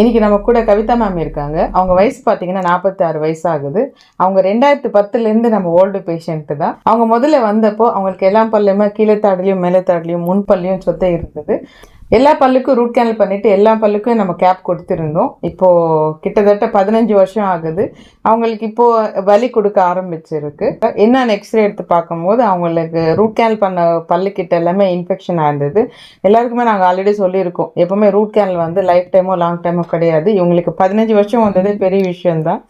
இன்னைக்கு நம்ம கூட கவிதா மேம் இருக்காங்க. அவங்க வயசு பார்த்தீங்கன்னா நாற்பத்தி ஆறு வயசு ஆகுது அவங்க ரெண்டாயிரத்து பத்துலேருந்து நம்ம ஓல்டு பேஷண்ட்டு தான். அவங்க முதல்ல வந்தப்போ அவங்களுக்கு எல்லா பல்லையுமே கீழே தாடலையும் மேலே தாடலையும் முன் பள்ளியும் சொத்தை இருந்தது. எல்லா பல்லுக்கும் ரூட் கேனல் பண்ணிவிட்டு எல்லா பல்லுக்கும் நம்ம கேப் கொடுத்துருந்தோம். இப்போது கிட்டத்தட்ட பதினஞ்சு வருஷம் ஆகுது. அவங்களுக்கு இப்போது வலி கொடுக்க ஆரம்பிச்சிருக்கு. என்னென்ன எக்ஸ்ரே எடுத்து பார்க்கும்போது அவங்களுக்கு ரூட் கேனல் பண்ண பல்லுக்கிட்ட எல்லாமே இன்ஃபெக்ஷன் ஆயிருந்தது. எல்லாருக்குமே நாங்கள் ஆல்ரெடி சொல்லியிருக்கோம். எப்பவுமே ரூட் கேனல் வந்து லைஃப் டைமோ லாங் டைமோ கிடையாது. இவங்களுக்கு பதினஞ்சு வருஷம் வந்தது பெரிய விஷயம்தான்.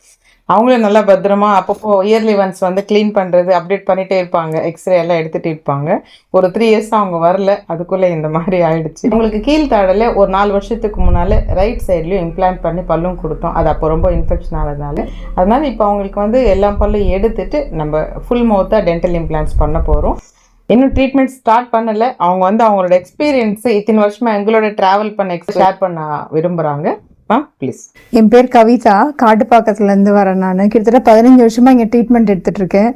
அவங்களும் நல்லா பத்திரமா அப்பப்போ இயர்லி ஒன்ஸ் வந்து க்ளீன் பண்ணுறது அப்டேட் பண்ணிகிட்டே இருப்பாங்க. எக்ஸ்ரே எல்லாம் எடுத்துகிட்டு இருப்பாங்க. ஒரு த்ரீ இயர்ஸ் அவங்க வரல. அதுக்குள்ளே இந்த மாதிரி ஆயிடுச்சு. உங்களுக்கு கீழ்த்தாடல ஒரு நாலு வருஷத்துக்கு முன்னால் ரைட் சைட்லேயும் இம்ப்ளான்ட் பண்ணி பல்லும் கொடுத்தோம். அது அப்போ ரொம்ப இன்ஃபெக்ஷன் ஆனதுனால. அதனால இப்போ அவங்களுக்கு வந்து எல்லா பல்லும் எடுத்துட்டு நம்ம ஃபுல் மவுத்தாக டென்டல் இம்ப்ளான்ட்ஸ் பண்ண போகிறோம் இன்னும் ட்ரீட்மெண்ட் ஸ்டார்ட் பண்ணல. அவங்க வந்து அவங்களோட எக்ஸ்பீரியன்ஸ் இத்தனை வருஷமா எங்களோட டிராவல் பண்ண ஷேர் பண்ண விரும்புகிறாங்க ஆ ப்ளீஸ் என் பேர் கவிதா. காட்டுப்பாக்கத்துலேருந்து வரேன் நான். கிட்டத்தட்ட பதினஞ்சு வருஷமாக இங்கே ட்ரீட்மெண்ட் எடுத்துகிட்ருக்கேன்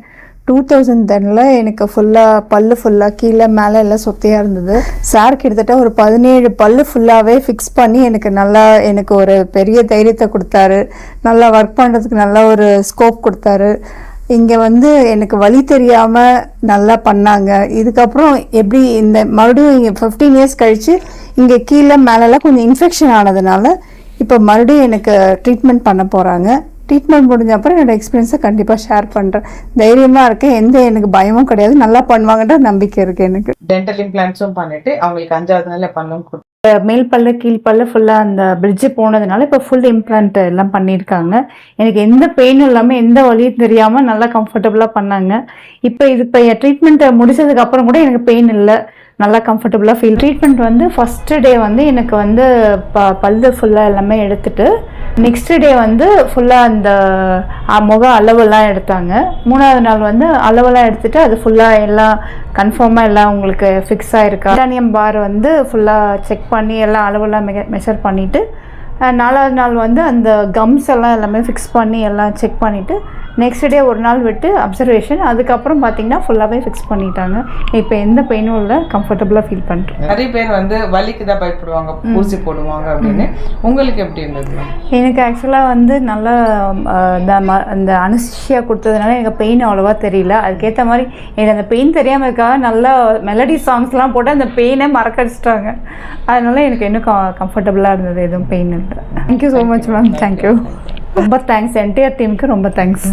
டூ தௌசண்ட் டெனில் எனக்கு ஃபுல்லாக பல்லு ஃபுல்லாக கீழே மேலே எல்லாம் சொத்தையாக இருந்தது. சார் கிட்டத்தட்ட ஒரு பதினேழு பல்லு ஃபுல்லாகவே ஃபிக்ஸ் பண்ணி எனக்கு நல்லா எனக்கு ஒரு பெரிய தைரியத்தை கொடுத்தாரு. நல்லா ஒர்க் பண்ணுறதுக்கு நல்லா ஒரு ஸ்கோப் கொடுத்தாரு. இங்கே வந்து எனக்கு வழி தெரியாமல் நல்லா பண்ணாங்க. இதுக்கப்புறம் எப்படி இந்த மறுபடியும் இங்கே ஃபிஃப்டீன் இயர்ஸ் கழித்து இங்கே கீழே மேலெல்லாம் கொஞ்சம் இன்ஃபெக்ஷன் ஆனதுனால இப்போ மறுபடியும் எனக்கு ட்ரீட்மெண்ட் பண்ண போகிறாங்க ட்ரீட்மெண்ட் முடிஞ்ச அப்புறம் என்னோட எக்ஸ்பீரியன்ஸை கண்டிப்பாக ஷேர் பண்ணுறேன் தைரியமாக இருக்கேன். எந்த எனக்கு பயமும் கிடையாது. நல்லா பண்ணுவாங்கன்ற நம்பிக்கை இருக்குது எனக்கு. டென்டல் இம்ப்ளான்ட்ஸும் பண்ணிட்டு அவங்களுக்கு அஞ்சாவது நாள்ல பல்லும் கொடுத்து மேல் பல்லு கீழ் பல்லு ஃபுல்லாக அந்த பிரிட்ஜு போனதுனால இப்போ ஃபுல் இம்ப்ளான்ட் எல்லாம் பண்ணியிருக்காங்க. எனக்கு எந்த பெயினும் இல்லாமல் எந்த வலியும் தெரியாமல் நல்லா கம்ஃபர்டபுளாக பண்ணாங்க. இப்போ இது இப்போ ட்ரீட்மெண்ட்டை முடிச்சதுக்கு அப்புறம் கூட எனக்கு பெயின் இல்லை. நல்லா கம்ஃபர்டபுளாக ஃபீல் ட்ரீட்மெண்ட் வந்து ஃபஸ்ட்டு டே வந்து எனக்கு வந்து ப பல்லு ஃபுல்லாக எல்லாமே எடுத்துட்டு நெக்ஸ்ட் டே வந்து ஃபுல்லாக அந்த முக அளவெல்லாம் எடுத்தாங்க. மூணாவது நாள் வந்து அளவெல்லாம் எடுத்துட்டு அது ஃபுல்லாக எல்லாம் கன்ஃபார்மாக எல்லாம் உங்களுக்கு ஃபிக்ஸ் ஆகிருக்கா டானியம் பார் வந்து ஃபுல்லாக செக் பண்ணி எல்லாம் அளவெல்லாம் மெ மெஷர் பண்ணிவிட்டு நாலாவது நாள் வந்து அந்த கம்ஸ் எல்லாம் எல்லாமே ஃபிக்ஸ் பண்ணி எல்லாம் செக் பண்ணிவிட்டு நெக்ஸ்ட் டே ஒரு நாள் விட்டு அப்சர்வேஷன் அதுக்கப்புறம் பார்த்தீங்கன்னா ஃபுல்லாகவே ஃபிக்ஸ் பண்ணிட்டாங்க. இப்போ எந்த பெயினும் இல்லை கம்ஃபர்டபுளாக ஃபீல் பண்ணுறேன் நிறைய பேர் வந்து வலிக்கு தான் பயப்படுவாங்க ஊசி போடுவாங்க அப்படின்னு. உங்களுக்கு எப்படி இருந்தது? எனக்கு ஆக்சுவலாக வந்து நல்லா இந்த ம அந்த அனுசியா கொடுத்ததுனால எனக்கு பெயின் அவ்வளோவா தெரியல. அதுக்கேற்ற மாதிரி எனக்கு அந்த பெயின் தெரியாமல் இருக்காக நல்லா மெலடி சாங்ஸ்லாம் போட்டு அந்த பெயினை மறக்கடிச்சிட்டாங்க அதனால எனக்கு இன்னும் கம்ஃபர்டபுளாக இருந்தது எதுவும் pain thank you so much ma'am thank you ரொம்ப தேங்க்ஸ் என்டையர் டீமுக்கு ரொம்ப தேங்க்ஸ்